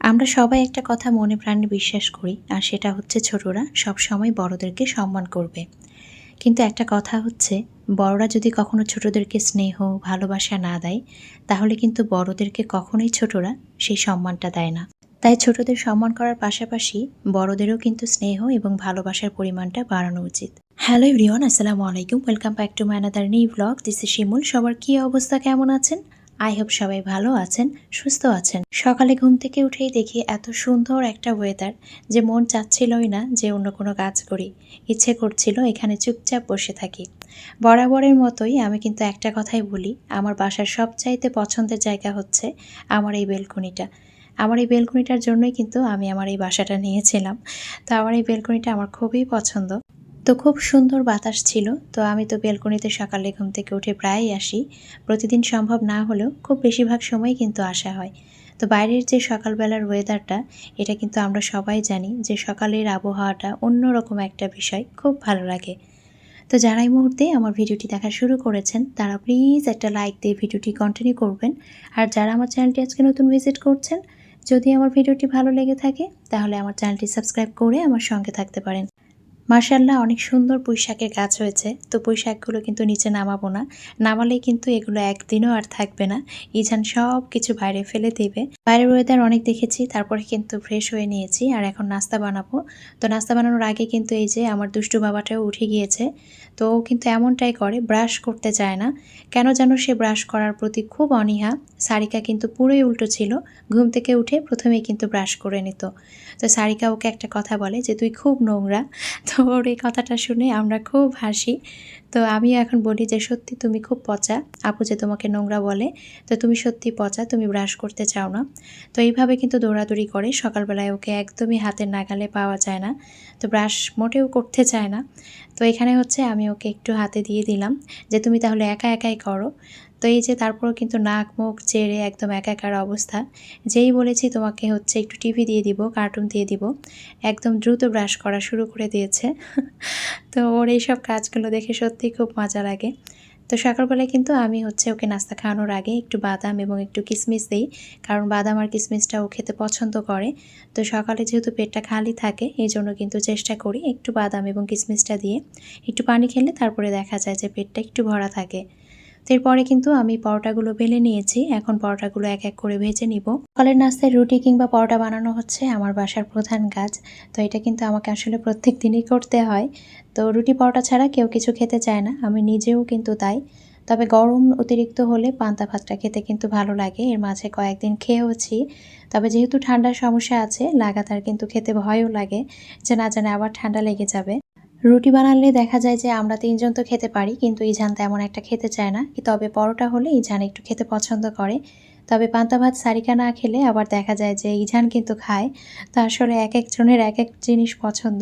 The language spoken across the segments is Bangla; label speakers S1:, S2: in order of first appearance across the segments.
S1: আমরা সবাই একটা কথা মনে প্রাণে বিশ্বাস করি, আর সেটা হচ্ছে ছোটরা সব সময় বড়দেরকে সম্মান করবে। কিন্তু একটা কথা হচ্ছে, বড়রা যদি কখনো ছোটদেরকে স্নেহ, ভালোবাসা না দেয়, তাহলে কিন্তু বড়দেরকে কখনোই ছোটরা সেই সম্মানটা দেয় না। তাই ছোটদের সম্মান করার পাশাপাশি বড়দেরও কিন্তু স্নেহ এবং ভালোবাসার পরিমাণটা বাড়ানো উচিত। হ্যালো এভরিওয়ান, আসসালামু আলাইকুম। Welcome back to my another new blog. This Shimul. সবার কী অবস্থা? কেমন আছেন? আই হোপ সবাই ভালো আছেন, সুস্থ আছেন। সকালে ঘুম থেকে উঠেই দেখি এত সুন্দর একটা ওয়েদার যে মন চাচ্ছিলই না যে অন্য কোনো কাজ করি। ইচ্ছে করছিল এখানে চুপচাপ বসে থাকি। বরাবরের মতোই আমি কিন্তু একটা কথাই বলি, আমার বাসার সবচাইতে পছন্দের জায়গা হচ্ছে আমার এই বেলকনিটা। আমার এই বেলকনিটার জন্যই কিন্তু আমি আমার এই বাসাটা নিয়েছিলাম। তো আমার এই বেলকনিটা আমার খুবই পছন্দ। তো খুব সুন্দর বাতাস ছিল, তো আমি তো বেলকনিতে সকালে ঘুম থেকে উঠে প্রায়ই আসি। প্রতিদিন সম্ভব না হলেও খুব বেশিরভাগ সময় কিন্তু আসা হয়। তো বাইরের যে সকালবেলার ওয়েদারটা এটা কিন্তু আমরা সবাই জানি যে সকালের আবহাওয়াটা অন্যরকম একটা বিষয়, খুব ভালো লাগে। তো যারা এই মুহূর্তে আমার ভিডিওটি দেখা শুরু করেছেন, তারা প্লিজ একটা লাইক দিয়ে ভিডিওটি কন্টিনিউ করবেন। আর যারা আমার চ্যানেলটি আজকে নতুন ভিজিট করছেন, যদি আমার ভিডিওটি ভালো লেগে থাকে, তাহলে আমার চ্যানেলটি সাবস্ক্রাইব করে আমার সঙ্গে থাকতে পারেন। মার্শাল্লাহ অনেক সুন্দর পুঁইশাকের গাছ হয়েছে। তো পুঁইশাকগুলো কিন্তু নিচে নামাবো না। নামালে কিন্তু এগুলো একদিনও আর থাকবে না। ইজান সব কিছু বাইরে ফেলে দেবে। বাইরের ওয়েদার অনেক দেখেছি, তারপরে কিন্তু ফ্রেশ হয়ে নিয়েছি। আর এখন নাস্তা বানাবো। তো নাস্তা বানানোর আগে কিন্তু এই যে আমার দুষ্টু বাবাটাও উঠে গিয়েছে। তো কিন্তু এমনটাই করে ব্রাশ করতে চায় না। কেন যেন সে ব্রাশ করার প্রতি খুব অনীহা। সারিকা কিন্তু পুরোই উল্টো ছিল। ঘুম থেকে উঠে প্রথমেই কিন্তু ব্রাশ করে নিত। তো সারিকা ওকে একটা কথা বলে যে, তুই খুব নোংরা। তো ওর এই কথাটা শুনে আমরা খুব হাসি। তো আমি এখন বলি যে সত্যি তুমি খুব পচা। আপু যে তোমাকে নোংরা বলে, তো তুমি সত্যি পচা, তুমি ব্রাশ করতে চাও না। তো এইভাবে কিন্তু দৌড়াদৌড়ি করে, সকালবেলায় ওকে একদমই হাতের নাগালে পাওয়া যায় না। তো ব্রাশ মোটেও করতে চায় না। তো এখানে হচ্ছে আমি ওকে একটু হাতে দিয়ে দিলাম যে তুমি তাহলে একা একাই করো। তো এই যে তারপরও কিন্তু নাক, মুখ, চেড়ে একদম একাকার অবস্থা। যেই বলেছি তোমাকে হচ্ছে একটু টিভি দিয়ে দিব কার্টুন দিয়ে দিব। একদম দ্রুত ব্রাশ করা শুরু করে দিয়েছে। তো ওর এইসব কাজগুলো দেখে সত্যিই খুব মজা লাগে। তো সকালবেলায় কিন্তু আমি হচ্ছে ওকে নাস্তা খাওয়ানোর আগে একটু বাদাম এবং একটু কিশমিশ দিই। কারণ বাদাম আর কিশমিশটা ও খেতে পছন্দ করে। তো সকালে যেহেতু পেটটা খালি থাকে, এই জন্য কিন্তু চেষ্টা করি একটু বাদাম এবং কিশমিশটা দিয়ে। একটু পানি খেলে তারপরে দেখা যায় যে পেটটা একটু ভরা থাকে। এরপরে কিন্তু আমি পরোটাগুলো বেলে নিয়েছি। এখন পরোটাগুলো এক এক করে ভেজে নিব। ফলের নাস্তায় রুটি কিংবা পরোটা বানানো হচ্ছে আমার বাসার প্রধান কাজ। তো এটা কিন্তু আমাকে আসলে প্রত্যেক দিনই করতে হয়। তো রুটি পরোটা ছাড়া কেউ কিছু খেতে চায় না। আমি নিজেও কিন্তু তাই। তবে গরম অতিরিক্ত হলে পান্তা ভাতটা খেতে কিন্তু ভালো লাগে। এর মাঝে কয়েকদিন খেয়েওছি। তবে যেহেতু ঠান্ডার সমস্যা আছে, লাগাতার কিন্তু খেতে ভয়ও লাগে। যে না জানে আবার ঠান্ডা লেগে যাবে। রুটি বানালে দেখা যায় যে আমরা তিনজন তো খেতে পারি, কিন্তু ইজান তেমন একটা খেতে চায় না। তবে পরোটা হলে ইজান একটু খেতে পছন্দ করে। তবে পান্তা ভাত, সারিকা না খেলে আবার দেখা যায় যে ইজান কিন্তু খায়। তো আসলে এক একজনের এক এক জিনিস পছন্দ।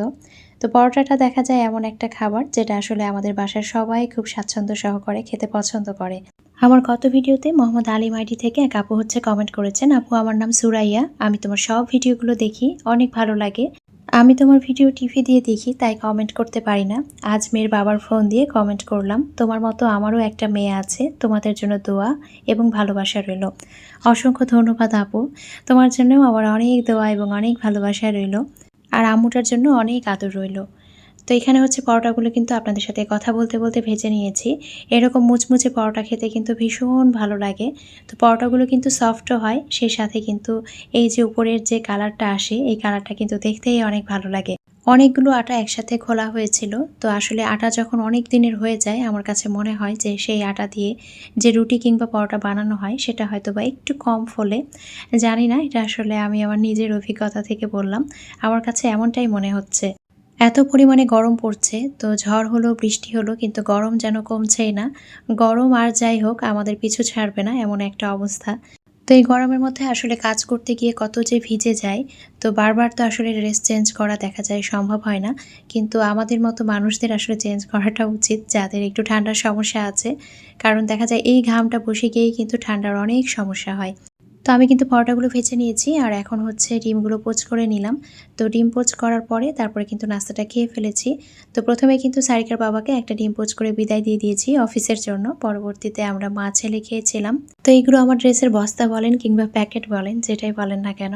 S1: তো পরোটাটা দেখা যায় এমন একটা খাবার যেটা আসলে আমাদের বাসার সবাই খুব স্বাচ্ছন্দ্য সহকারে খেতে পছন্দ করে। আমার গত ভিডিওতে মোহাম্মদ আলী মাইডি থেকে এক আপু হচ্ছে কমেন্ট করেছেন, আপু, আমার নাম সুরাইয়া। আমি তোমার সব ভিডিওগুলো দেখি, অনেক ভালো লাগে। আমি তোমার ভিডিও টিভি দিয়ে দেখি, তাই কমেন্ট করতে পারি না। আজ মেয়ের বাবার ফোন দিয়ে কমেন্ট করলাম। তোমার মতো আমারও একটা মেয়ে আছে, তোমাদের জন্য দোয়া এবং ভালোবাসা রইল। অসংখ্য ধন্যবাদ আপু। তোমার জন্যও আমার অনেক দোয়া এবং অনেক ভালোবাসা রইল। আর আম্মুটার জন্য অনেক আদর রইল। তো এখানে হচ্ছে পরোটাগুলো কিন্তু আপনাদের সাথে কথা বলতে বলতে ভেজে নিয়েছি। এরকম মুচমুচে পরোটা খেতে কিন্তু ভীষণ ভালো লাগে। তো পরোটাগুলো কিন্তু সফটও হয়, সেই সাথে কিন্তু এই যে উপরের যে কালারটা আসে, এই কালারটা কিন্তু দেখতেই অনেক ভালো লাগে। অনেকগুলো আটা একসাথে খোলা হয়েছিল। তো আসলে আটা যখন অনেক দিনের হয়ে যায়, আমার কাছে মনে হয় যে সেই আটা দিয়ে যে রুটি কিংবা পরোটা বানানো হয়, সেটা হয়তো বা একটু কম ফলে। জানি না, এটা আসলে আমি আমার নিজের অভিজ্ঞতা থেকে বললাম। আমার কাছে এমনটাই মনে হচ্ছে। এত পরিমাণে গরম পড়ছে, তো ঝড় হলো, বৃষ্টি হলো, কিন্তু গরম যেন কমছেই না। গরম আর যাই হোক, আমাদের পিছু ছাড়বে না, এমন একটা অবস্থা। তো এই গরমের মধ্যে আসলে কাজ করতে গিয়ে কত যে ভিজে যায়, তো বারবার তো আসলে ড্রেস চেঞ্জ করা দেখা যায়, সম্ভব হয় না। কিন্তু আমাদের মতো মানুষদের আসলে চেঞ্জ করাটা উচিত, যাদের একটু ঠান্ডার সমস্যা আছে। কারণ দেখা যায়, এই ঘামটা বসে গিয়েই কিন্তু ঠান্ডার অনেক সমস্যা হয়। তো আমি কিন্তু পরোটাগুলো ভেজে নিয়েছি আর এখন হচ্ছে ডিমগুলো পোচ করে নিলাম। তো ডিম পোচ করার পরে তারপরে কিন্তু নাস্তাটা খেয়ে ফেলেছি। তো প্রথমে কিন্তু সারিকার বাবাকে একটা ডিম পোচ করে বিদায় দিয়ে দিয়েছি অফিসের জন্য। পরবর্তীতে আমরা মা, ছেলে খেয়েছিলাম। তো এইগুলো আমার ড্রেসের বস্তা বলেন কিংবা প্যাকেট বলেন, যেটাই বলেন না কেন।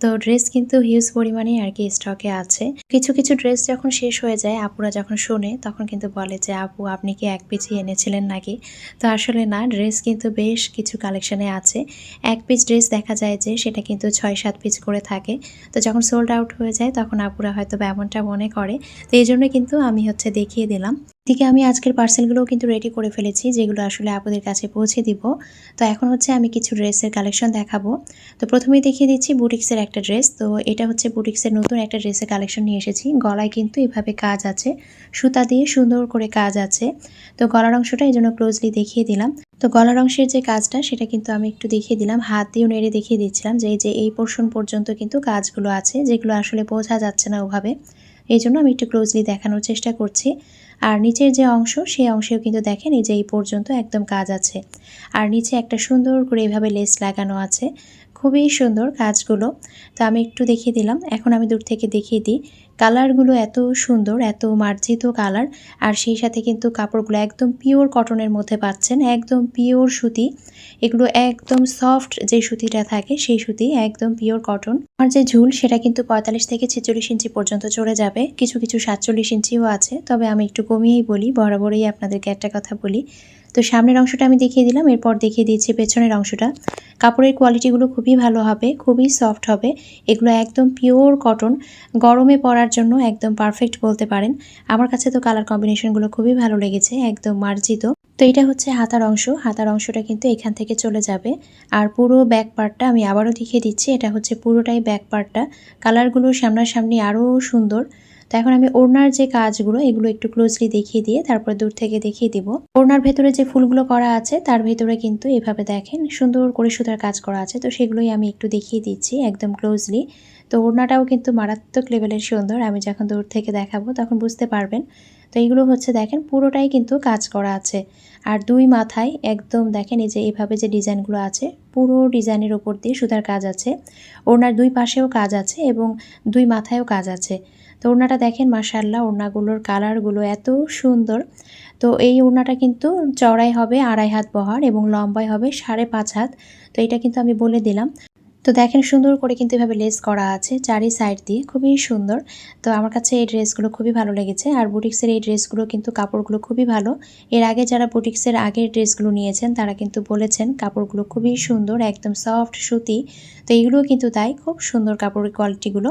S1: তো ড্রেস কিন্তু হিউজ পরিমাণে আর কি স্টকে আছে। কিছু কিছু ড্রেস যখন শেষ হয়ে যায়, আপুরা যখন শোনে, তখন কিন্তু বলে যে, আপু, আপনি কি এক পিছি এনেছিলেন নাকি? তো আসলে না, ড্রেস কিন্তু বেশ কিছু কালেকশনে আছে। এক পিস ড্রেস দেখা যায় যে সেটা কিন্তু ছয়, সাত পিস করে থাকে। তো যখন সোল্ড আউট হয়ে যায়, তখন আপুরা হয়তো এমনটা মনে করে। তো এই জন্য কিন্তু আমি হচ্ছে দেখিয়ে দিলাম। এদিকে আমি আজকের পার্সেলগুলোও কিন্তু রেডি করে ফেলেছি, যেগুলো আসলে আপুদের কাছে পৌঁছে দিব। তো এখন হচ্ছে আমি কিছু ড্রেসের কালেকশন দেখাবো। তো প্রথমেই দেখিয়ে দিচ্ছি বুটিক্সের একটা ড্রেস তো এটা হচ্ছে বুটিক্সের নতুন একটা ড্রেসের কালেকশন নিয়ে এসেছি। গলায় কিন্তু এভাবে কাজ আছে। সুতা দিয়ে সুন্দর করে কাজ আছে। তো গলার অংশটা এই জন্য ক্লোজলি দেখিয়ে দিলাম। তো গলার অংশের যে কাজটা, সেটা কিন্তু আমি একটু দেখিয়ে দিলাম। হাত দিয়েও নেড়ে দেখিয়ে দিচ্ছিলাম যে এই যে এই পোর্শন পর্যন্ত কিন্তু কাজগুলো আছে, যেগুলো আসলে বোঝা যাচ্ছে না ওভাবে। এই জন্য আমি একটু ক্লোজলি দেখানোর চেষ্টা করছি। আর নিচের যে অংশ, সেই অংশেও কিন্তু দেখেন এই যে এই পর্যন্ত একদম কাজ আছে। আর নিচে একটা সুন্দর করে এভাবে লেস লাগানো আছে। খুবই সুন্দর কাজগুলো। তো আমি একটু দেখিয়ে দিলাম। এখন আমি দূর থেকে দেখিয়ে দিই। কালারগুলো এত সুন্দর, এত মার্জিত কালার। আর সেই সাথে কিন্তু কাপড়গুলো একদম পিওর কটনের মধ্যে পাচ্ছেন। একদম পিওর সুতি। এগুলো একদম সফট যে সুতিটা থাকে, সেই সুতি একদম পিওর কটন আর যে ঝুল, সেটা কিন্তু পঁয়তাল্লিশ থেকে ছেচল্লিশ ইঞ্চি পর্যন্ত চলে যাবে। কিছু কিছু সাতচল্লিশ ইঞ্চিও আছে। তবে আমি একটু কমিয়েই বলি, বরাবরই আপনাদেরকে একটা কথা বলি। তো সামনের অংশটা আমি দেখিয়ে দিলাম, এরপর দেখিয়ে দিয়েছি পেছনের অংশটা। কাপড়ের কোয়ালিটিগুলো খুবই ভালো হবে, খুবই সফট হবে। এগুলো একদম পিওর কটন গরমে পরার জন্য একদম পারফেক্ট বলতে পারেন। আমার কাছে তো কালার কম্বিনেশনগুলো খুবই ভালো লেগেছে, একদম মার্জিত। তো এটা হচ্ছে হাতার অংশ, হাতার অংশটা কিন্তু এখান থেকে চলে যাবে। আর পুরো ব্যাক পার্টটা আমি আবারও দেখিয়ে দিচ্ছি, এটা হচ্ছে পুরোটাই ব্যাক পার্টটা কালারগুলো সামনাসামনি আরও সুন্দর। তো এখন আমি ওড়নার যে কাজগুলো, এগুলো একটু ক্লোজলি দেখিয়ে দিয়ে তারপর দূর থেকে দেখিয়ে দিব। ওড়নার ভেতরে যে ফুলগুলো করা আছে, তার ভেতরে কিন্তু এভাবে দেখেন সুন্দর করে সুতার কাজ করা আছে। তো সেগুলোই আমি একটু দেখিয়ে দিচ্ছি একদম ক্লোজলি তো ওড়নাটাও কিন্তু মারাত্মক লেভেলের সুন্দর। আমি যখন দূর থেকে দেখাবো তখন বুঝতে পারবেন। তো এইগুলো হচ্ছে দেখেন পুরোটাই কিন্তু কাজ করা আছে। আর দুই মাথায় একদম দেখেন এই যে এভাবে যে ডিজাইনগুলো আছে, পুরো ডিজাইনের ওপর দিয়ে সুতার কাজ আছে। ওড়নার দুই পাশেও কাজ আছে এবং দুই মাথায়ও কাজ আছে। তো ওড়নাটা দেখেন মাসাল্লাহ ওড়নাগুলোর কালারগুলো এত সুন্দর। তো এই ওড়নাটা কিন্তু চড়াই হবে আড়াই হাত বহার এবং লম্বাই হবে সাড়ে পাঁচ হাত। তো এটা কিন্তু আমি বলে দিলাম। তো দেখেন সুন্দর করে কিন্তু এভাবে লেস করা আছে চারি সাইড দিয়ে, খুবই সুন্দর। তো আমার কাছে এই ড্রেসগুলো খুবই ভালো লেগেছে। আর বুটিক্সের এই ড্রেসগুলো কিন্তু কাপড়গুলো খুবই ভালো। এর আগে যারা বুটিক্সের আগের ড্রেসগুলো নিয়েছেন, তারা কিন্তু বলেছেন কাপড়গুলো খুবই সুন্দর, একদম সফট সুতি। তো এইগুলোও কিন্তু তাই, খুব সুন্দর কাপড়ের কোয়ালিটিগুলো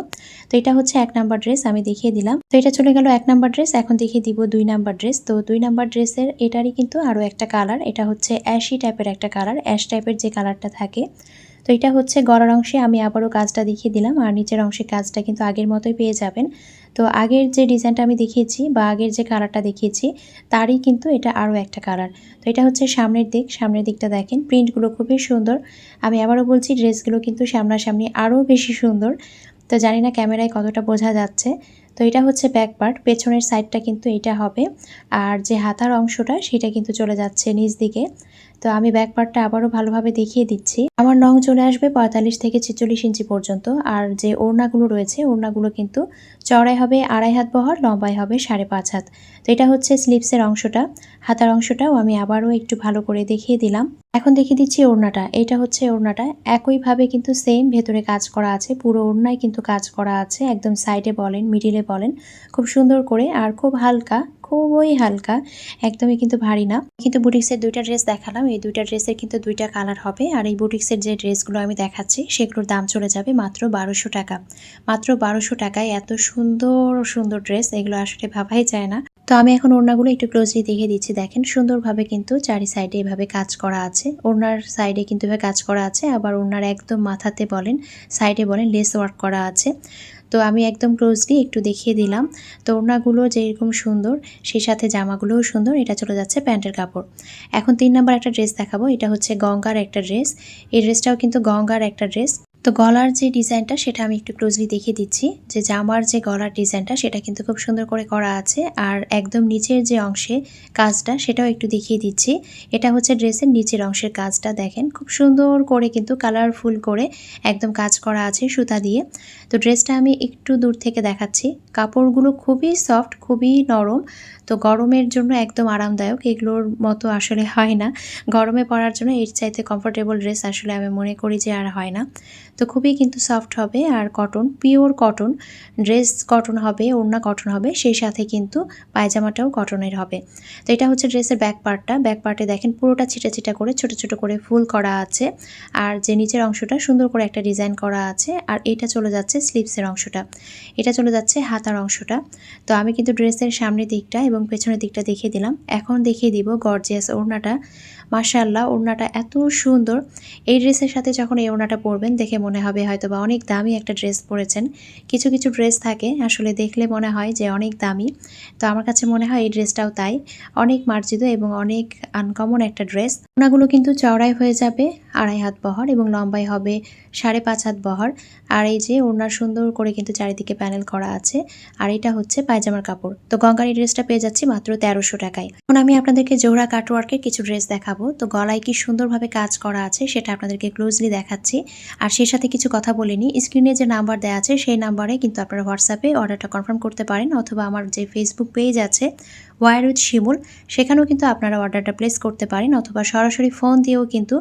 S1: তো এটা হচ্ছে এক নাম্বার ড্রেস আমি দেখিয়ে দিলাম। তো এটা চলে গেল এক নাম্বার ড্রেস এখন দেখিয়ে দিব দুই নাম্বার ড্রেস তো দুই নাম্বার ড্রেসের এটারই কিন্তু আরও একটা কালার এটা হচ্ছে অ্যাশি টাইপের একটা কালার অ্যাশ টাইপের যে কালারটা থাকে তো এটা হচ্ছে গড়ার অংশে আমি আবারও কাজটা দেখিয়ে দিলাম, আর নিচের অংশে কাজটা কিন্তু আগের মতোই পেয়ে যাবেন। তো আগের যে ডিজাইনটা আমি দেখিয়েছি বা আগের যে কালারটা দেখিয়েছি, তারই কিন্তু এটা আরও একটা কালার। তো এটা হচ্ছে সামনের দিক, সামনের দিকটা দেখেন, প্রিন্টগুলো খুবই সুন্দর। আমি আবারও বলছি, ড্রেসগুলো কিন্তু সামনাসামনি আরও বেশি সুন্দর। তো জানি না ক্যামেরায় কতটা বোঝা যাচ্ছে। তো এটা হচ্ছে ব্যাক পার্ট পেছনের সাইডটা কিন্তু এটা হবে। আর যে হাতার অংশটা, সেটা কিন্তু চলে যাচ্ছে নিচ দিকে। তো আমি ব্যাক পার্টটা আবারও ভালোভাবে দেখিয়ে দিচ্ছি। আমার নং চলে আসবে পঁয়তাল্লিশ থেকে ছেচল্লিশ ইঞ্চি পর্যন্ত। আর যে ওড়নাগুলো রয়েছে, ওড়নাগুলো কিন্তু চড়াই হবে আড়াই হাত বহর লম্বাই হবে সাড়ে পাঁচ হাত। তো এটা হচ্ছে স্লিপসের অংশটা। হাতার অংশটাও আমি আবারও একটু ভালো করে দেখিয়ে দিলাম। এখন দেখিয়ে দিচ্ছি ওড়নাটা। এটা হচ্ছে ওড়নাটা। একইভাবে কিন্তু সেম ভেতরে কাজ করা আছে। পুরো ওড়নায় কিন্তু কাজ করা আছে। একদম সাইডে বলেন, মিডিলে বলেন, খুব সুন্দর করে আর খুব হালকা, খুবই হালকা, একদমই কিন্তু ভারী না। কিন্তু বুটিক্সের দুইটা ড্রেস দেখালাম। এই দুইটা ড্রেসের কিন্তু দুইটা কালার হবে। আর এই বুটিক্সের যে ড্রেসগুলো আমি দেখাচ্ছি, সেগুলোর দাম চলে যাবে মাত্র বারোশো টাকা। মাত্র বারোশো টাকায় এত সুন্দর সুন্দর ড্রেস, এগুলো আসলে ভাবাই যায় না। তো আমি এখন ওড়নাগুলো একটু ক্লোজলি দেখে দিচ্ছি, দেখেন সুন্দরভাবে কিন্তু চারি সাইডে এভাবে কাজ করা আছে। ওড়নার সাইডে কিন্তু এভাবে কাজ করা আছে। আবার ওড়নার একদম মাথাতে বলেন সাইডে বলেন লেস ওয়ার্ক করা আছে। তো আমি একদম ক্লোজলি একটু দেখিয়ে দিলাম। তো ওড়নাগুলো যেরকম সুন্দর, সেই সাথে জামাগুলোও সুন্দর, এটা চলে যাচ্ছে প্যান্টের কাপড়। এখন তিন নম্বর একটা ড্রেস দেখাবো, এটা হচ্ছে গঙ্গার একটা ড্রেস এই ড্রেসটাও কিন্তু গঙ্গার একটা ড্রেস তো গলার যে ডিজাইনটা সেটা আমি একটু ক্লোজলি দেখিয়ে দিচ্ছি, যে জামার যে গলার ডিজাইনটা সেটা কিন্তু খুব সুন্দর করে করা আছে। আর একদম নিচের যে অংশে কাজটা সেটাও একটু দেখিয়ে দিচ্ছি। এটা হচ্ছে ড্রেসের নিচের অংশের কাজটা দেখেন। খুব সুন্দর করে কিন্তু কালারফুল করে একদম কাজ করা আছে সুতা দিয়ে। তো ড্রেসটা আমি একটু দূর থেকে দেখাচ্ছি। কাপড়গুলো খুবই সফট খুবই নরম। তো গরমের জন্য একদম আরামদায়ক, এগুলোর মতো আসলে হয় না। গরমে পরার জন্য এর চাইতে কমফোর্টেবল ড্রেস আসলে আমি মনে করি যে আর হয় না। তো খুবই কিন্তু সফট হবে আর cotton pure cotton dress cotton হবে, ওড়না কটন হবে, সেই সাথে কিন্তু পায়জামাটাও কটনের হবে। তো এটা হচ্ছে ড্রেসের ব্যাক পার্টটা ব্যাক পার্টে দেখেন পুরোটা ছিটা ছিটা করে ছোট ছোট করে ফুল করা আছে। আর যে নিচের অংশটা সুন্দর করে একটা ডিজাইন করা আছে। আর এটা চলে যাচ্ছে স্লিপসের অংশটা। এটা চলে যাচ্ছে হাতার অংশটা। তো আমি কিন্তু ড্রেসের সামনের দিকটা এবং পেছনের দিকটা দেখিয়ে দিলাম। এখন দেখিয়ে দিব গর্জিয়াস ওড়নাটা। মাশাল্লাহ ওড়নাটা এত সুন্দর। এই ড্রেসের সাথে যখন এই ওড়নাটা পরবেন, দেখে মনে হবে হয়তো বা অনেক দামি একটা ড্রেস পরেছেন। কিছু কিছু ড্রেস থাকে, আসলে দেখলে মনে হয় যে অনেক দামি। তো আমার কাছে মনে হয় এই ড্রেসটাও তাই। অনেক মার্জিত এবং অনেক আনকমন একটা ড্রেস। ওনাগুলো কিন্তু চওড়াই হয়ে যাবে আড়াই হাত বহর এবং লম্বাই হবে সাড়ে পাঁচ হাত বহর। আর এই যে ওনার সুন্দর করে কিন্তু চারিদিকে প্যানেল করা আছে। আর এটা হচ্ছে পায়জামার কাপড়। তো গঙ্গার এই ড্রেসটা পেয়ে যাচ্ছি মাত্র তেরোশো টাকায়। এখন আমি আপনাদেরকে জোহরা কাটওয়ার্কের কিছু ড্রেস দেখাবো। তো গলায় কি সুন্দরভাবে কাজ করা আছে সেটা আপনাদেরকে ক্লোজলি দেখাচ্ছি। আর সেই সাথে কিছু কথা বলিনি স্ক্রিনে যে নাম্বার দেওয়া আছে, সেই নাম্বারে কিন্তু আপনারা হোয়াটসঅ্যাপে অর্ডারটা কনফার্ম করতে পারেন। অথবা আমার যে ফেসবুক পেজ আছে উইথ শিমুল সেখানেও কিন্তু আপনারা অর্ডারটা প্লেস করতে পারেন অথবা সরাসরি ফোন দিয়েও কিন্তু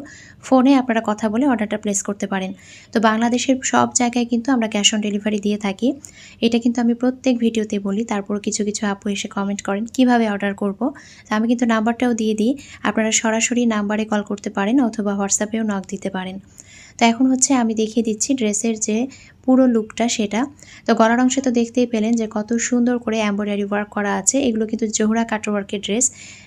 S1: ফোনে আপনারা কথা বলে অর্ডারটা প্লেস করতে পারেন। তো বাংলাদেশের সব জায়গায় কিন্তু আমরা ক্যাশ অন ডেলিভারি দিয়ে থাকি। এটা কিন্তু আমি প্রত্যেক ভিডিওতে বলি, তারপর কিছু কিছু আপু এসে কমেন্ট করেন, কীভাবে অর্ডার করব? তো আমি কিন্তু নাম্বারটাও দিয়ে দিই, আপনারা সরাসরি নাম্বারে কল করতে পারেন অথবা হোয়াটসঅ্যাপেও নক দিতে পারেন। তো এখন হচ্ছে আমি দেখিয়ে দিচ্ছি ড্রেসের যে পুরো লুকটা সেটা। তো গলার অংশে তো দেখতেই পেলেন যে কত সুন্দর করে এম্ব্রয়ডারি ওয়ার্ক করা আছে। এগুলো কিন্তু জোহরা কাটওয়ার্কের ড্রেস।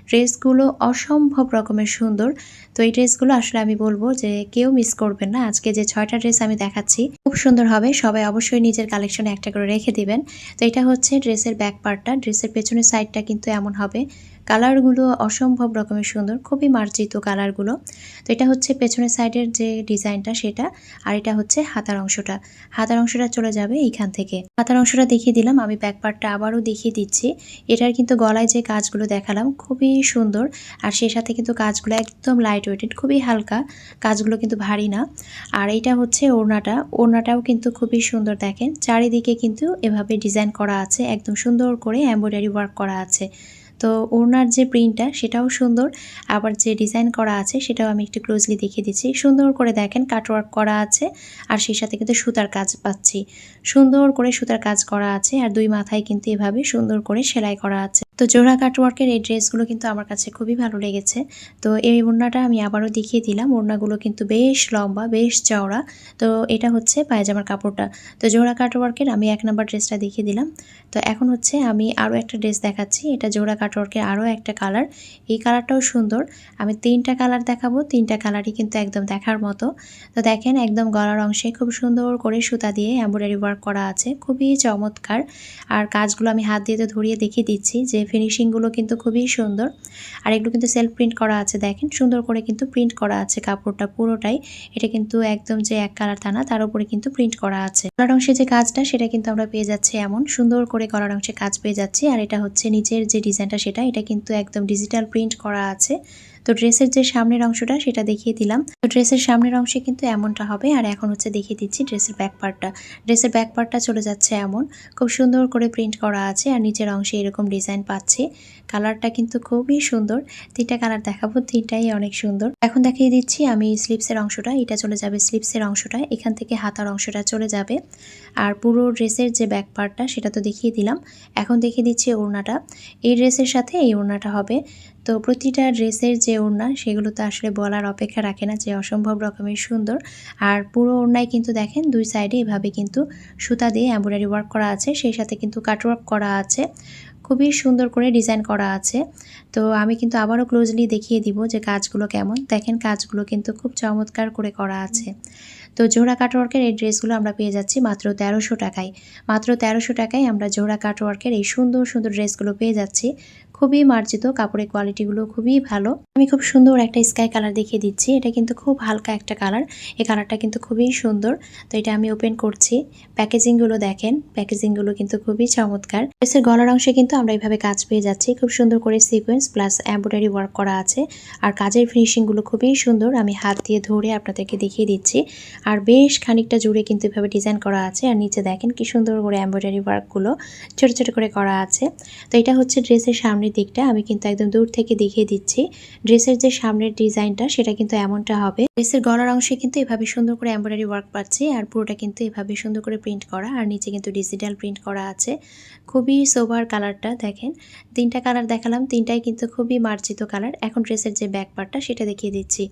S1: ড্রেসগুলো অসম্ভব রকমের সুন্দর। তো এই ড্রেসগুলো আসলে আমি বলব যে কেউ মিস করবেন না। আজকে যে ছয়টা ড্রেস আমি দেখাচ্ছি, খুব সুন্দর হবে। সবাই অবশ্যই নিজের কালেকশনে একটা করে রেখে দিবেন। তো এটা হচ্ছে ড্রেসের ব্যাক পার্টটা ড্রেসের পেছনের সাইডটা কিন্তু এমন হবে। কালারগুলো অসম্ভব রকমের সুন্দর, খুবই মার্জিত কালারগুলো তো এটা হচ্ছে পেছনের সাইডের যে ডিজাইনটা সেটা, আর এটা হচ্ছে হাতার অংশটা। হাতার অংশটা চলে যাবে এইখান থেকে। হাতার অংশটা দেখিয়ে দিলাম, আমি ব্যাক পার্টটা আবারও দেখিয়ে দিচ্ছি। এটার কিন্তু গলায় যে কাজগুলো দেখালাম, খুবই সুন্দর। আর সেই সাথে কিন্তু কাজগুলো একদম লাইট ওয়েটেড খুবই হালকা। কাজগুলো কিন্তু ভারী না। আর এইটা হচ্ছে ওড়নাটা। ওড়নাটাও কিন্তু খুবই সুন্দর দেখেন। চারিদিকে কিন্তু এভাবে ডিজাইন করা আছে, একদম সুন্দর করে এম্ব্রয়ডারি ওয়ার্ক করা আছে। তো ওড়নার যে প্রিন্টটা সেটাও সুন্দর। আবার যে ডিজাইন করা আছে, সেটাও আমি একটু ক্লোজলি দেখিয়ে দিচ্ছি। সুন্দর করে দেখেন কাটওয়ার্ক করা আছে। আর সেই সাথে কিন্তু সুতার কাজ পাচ্ছি। সুন্দর করে সুতার কাজ করা আছে। আর দুই মাথায় কিন্তু এভাবে সুন্দর করে সেলাই করা আছে। তো জোড়া কাটওয়ার্কের এই ড্রেসগুলো কিন্তু আমার কাছে খুবই ভালো লেগেছে। তো এই ওড়নাটা আমি আবারও দেখিয়ে দিলাম। ওড়নাগুলো কিন্তু বেশ লম্বা, বেশ চওড়া। তো এটা হচ্ছে পায়জামার কাপড়টা। তো জোড়া কাটওয়ার্কের আমি এক নাম্বার ড্রেসটা দেখিয়ে দিলাম। তো এখন হচ্ছে আমি আরও একটা ড্রেস দেখাচ্ছি। এটা জোড়া কাটওয়ার্কের আরও একটা কালার এই কালারটাও সুন্দর। আমি তিনটা কালার দেখাবো। তিনটা কালারই কিন্তু একদম দেখার মতো। তো দেখেন একদম গলার অংশে খুব সুন্দর করে সুতা দিয়ে এম্ব্রয়ডারি ওয়ার্ক করা আছে। খুবই চমৎকার। আর কাজগুলো আমি হাত দিয়ে তো ধরিয়ে দেখিয়ে দিচ্ছি যে ফিনিশিংগুলো কিন্তু খুবই সুন্দর। আর এগুলো কিন্তু সেলফ প্রিন্ট করা আছে, দেখেন। সুন্দর করে কিন্তু প্রিন্ট করা আছে কাপড়টা পুরোটাই। এটা কিন্তু একদম যে এক কালার তা না, তার উপরে কিন্তু প্রিন্ট করা আছে। গলার অংশে যে কাজটা, সেটা কিন্তু আমরা পেয়ে যাচ্ছি এমন। সুন্দর করে গলার অংশে কাজ পেয়ে যাচ্ছি। আর এটা হচ্ছে নিচের যে ডিজাইনটা সেটা, এটা কিন্তু একদম ডিজিটাল প্রিন্ট করা আছে। তো ড্রেসের যে সামনের অংশটা সেটা দেখিয়ে দিলাম। তো ড্রেসের সামনের অংশে কিন্তু এমনটা হবে আর এখন হচ্ছে দেখিয়ে দিচ্ছি ড্রেসের ব্যাক পার্টটা ড্রেসের ব্যাক পার্টটা চলে যাচ্ছে এমন। খুব সুন্দর করে প্রিন্ট করা আছে আর নিচের অংশে এরকম ডিজাইন পাচ্ছি। কালারটা কিন্তু খুবই সুন্দর। তিনটা কালার দেখাবো, তিনটাই অনেক সুন্দর। এখন দেখিয়ে দিচ্ছি আমি স্লিপসের অংশটা। এটা চলে যাবে স্লিপসের অংশটা। এখান থেকে হাতার অংশটা চলে যাবে। আর পুরো ড্রেসের যে ব্যাক পার্টটা সেটা তো দেখিয়ে দিলাম। এখন দেখিয়ে দিচ্ছি ওড়নাটা। এই ড্রেসের সাথে এই ওড়নাটা হবে। তো প্রতিটা ড্রেসের যে ওড়না, সেগুলো তো আসলে বলার অপেক্ষা রাখে না যে অসম্ভব রকমের সুন্দর। আর পুরো ওড়নায় কিন্তু দেখেন, দুই সাইডে এভাবে কিন্তু সুতা দিয়ে এম্ব্রয়ডারি ওয়ার্ক করা আছে, সেই সাথে কিন্তু কাটওয়ার্ক করা আছে। খুবই সুন্দর করে ডিজাইন করা আছে। তো আমি কিন্তু আবারও ক্লোজলি দেখিয়ে দিব যে কাজগুলো কেমন। দেখেন কাজগুলো কিন্তু খুব চমৎকার করে করা আছে। তো জোড়া কাটওয়ার্কের এই ড্রেসগুলো আমরা পেয়ে যাচ্ছি মাত্র তেরোশো টাকায়। মাত্র তেরোশো টাকায় আমরা জোড়া কাটওয়ার্কের এই সুন্দর সুন্দর ড্রেসগুলো পেয়ে যাচ্ছি। খুবই মার্জিত, কাপড়ের কোয়ালিটিগুলো খুবই ভালো। আমি খুব সুন্দর একটা স্কাই কালার দেখিয়ে দিচ্ছি। এটা কিন্তু খুব হালকা একটা কালার এই কালারটা কিন্তু খুবই সুন্দর। তো এটা আমি ওপেন করছি। প্যাকেজিংগুলো দেখেন। প্যাকেজিংগুলো কিন্তু খুবই চমৎকার। ড্রেসের গলার অংশে কিন্তু আমরা এইভাবে কাজ পেয়ে যাচ্ছি। খুব সুন্দর করে সিকোয়েন্স প্লাস এম্ব্রয়ডারি ওয়ার্ক করা আছে। আর কাজের ফিনিশিংগুলো খুবই সুন্দর। আমি হাত দিয়ে ধরে আপনাদেরকে দেখিয়ে দিচ্ছি। আর বেশ খানিকটা জুড়ে কিন্তু এভাবে ডিজাইন করা আছে। আর নিচে দেখেন কি সুন্দর করে এম্ব্রয়ডারি ওয়ার্কগুলো ছোট ছোট করে করা আছে। তো এটা হচ্ছে ড্রেসের সামনের দিকটা। আমি কিন্তু একদম দূর থেকে দেখিয়ে দিচ্ছি। ড্রেসের যে সামনের ডিজাইনটা, সেটা কিন্তু এমনটা হবে। ড্রেসের গলার অংশে কিন্তু এভাবে সুন্দর করে এম্ব্রয়ডারি ওয়ার্ক পাচ্ছি। আর পুরোটা কিন্তু এভাবে সুন্দর করে প্রিন্ট করা। আর নিচে কিন্তু ডিজিটাল প্রিন্ট করা আছে। খুবই সোবার কালারটা দেখেন। তিনটা কালার দেখালাম। তিনটাই খুবই মার্জিত কালার। এখন ড্রেসের যে ব্যাক পার্টটা সেটা দেখিয়ে দিচ্ছি।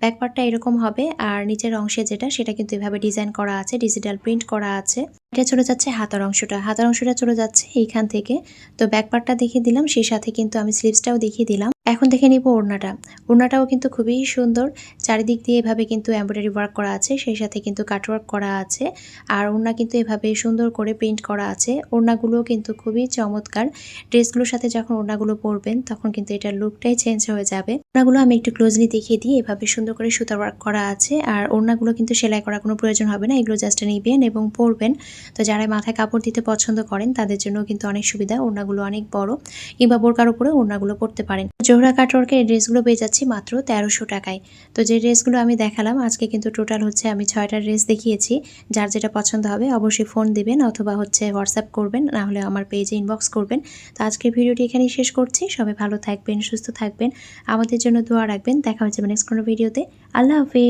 S1: ব্যাক পার্টটা এরকম হবে, আর নিচের অংশে যেটা, সেটা কিন্তু এভাবে ডিজাইন করা আছে ডিজিটাল প্রিন্ট করা আছে। এটা চলে যাচ্ছে হাতার অংশটা। হাতার অংশটা চলে যাচ্ছে এইখান থেকে। তো ব্যাক পার্টটা দেখিয়ে দিলাম, সেই সাথে কিন্তু আমি স্লিভসটাও দেখিয়ে দিলাম। এখন দেখে নিব ওড়নাটা। ওড়নাটাও কিন্তু খুবই সুন্দর। চারিদিক দিয়ে এভাবে কিন্তু এমব্রয়ডারি ওয়ার্ক করা আছে, সেই সাথে কিন্তু কাটওয়ার্ক করা আছে। আর ওড়না কিন্তু এভাবে সুন্দর করে প্রিন্ট করা আছে। ওড়নাগুলো কিন্তু খুবই চমৎকার। ড্রেসগুলোর সাথে যখন ওড়নাগুলো পরবেন, তখন কিন্তু এটার লুকটাই চেঞ্জ হয়ে যাবে। ওড়নাগুলো আমি একটু ক্লোজলি দেখিয়ে দিই, এভাবে সুন্দর করে সুতার ওয়ার্ক করা আছে। আর ওড়নাগুলো কিন্তু সেলাই করার কোনো প্রয়োজন হবে না, এগুলো জাস্ট নিবেন এবং পরবেন। তো যারা মাথায় কাপড় দিতে পছন্দ করেন, তাদের জন্য কিন্তু অনেক সুবিধা, ওড়নাগুলো অনেক বড়। কিংবা বোরকার উপরে ওড়নাগুলো পরতে পারেন। জোহরা কাটওয়ার্কের এই ড্রেসগুলো পেয়ে যাচ্ছি মাত্র তেরোশো টাকায়। তো যে ড্রেসগুলো আমি দেখালাম, আজকে কিন্তু টোটাল হচ্ছে আমি ছয়টা ড্রেস দেখিয়েছি। যার যেটা পছন্দ হবে অবশ্যই ফোন দিবেন অথবা হচ্ছে হোয়াটসঅ্যাপ করবেন, না হলে আমার পেজে ইনবক্স করবেন। তো আজকের ভিডিওটি এখানেই শেষ করছি। সবাই ভালো থাকবেন, সুস্থ থাকবেন। আমাদের জন্য দোয়া রাখবেন। দেখা হচ্ছে নেক্সট কোনো ভিডিওতে আল্লাহ হাফিজ।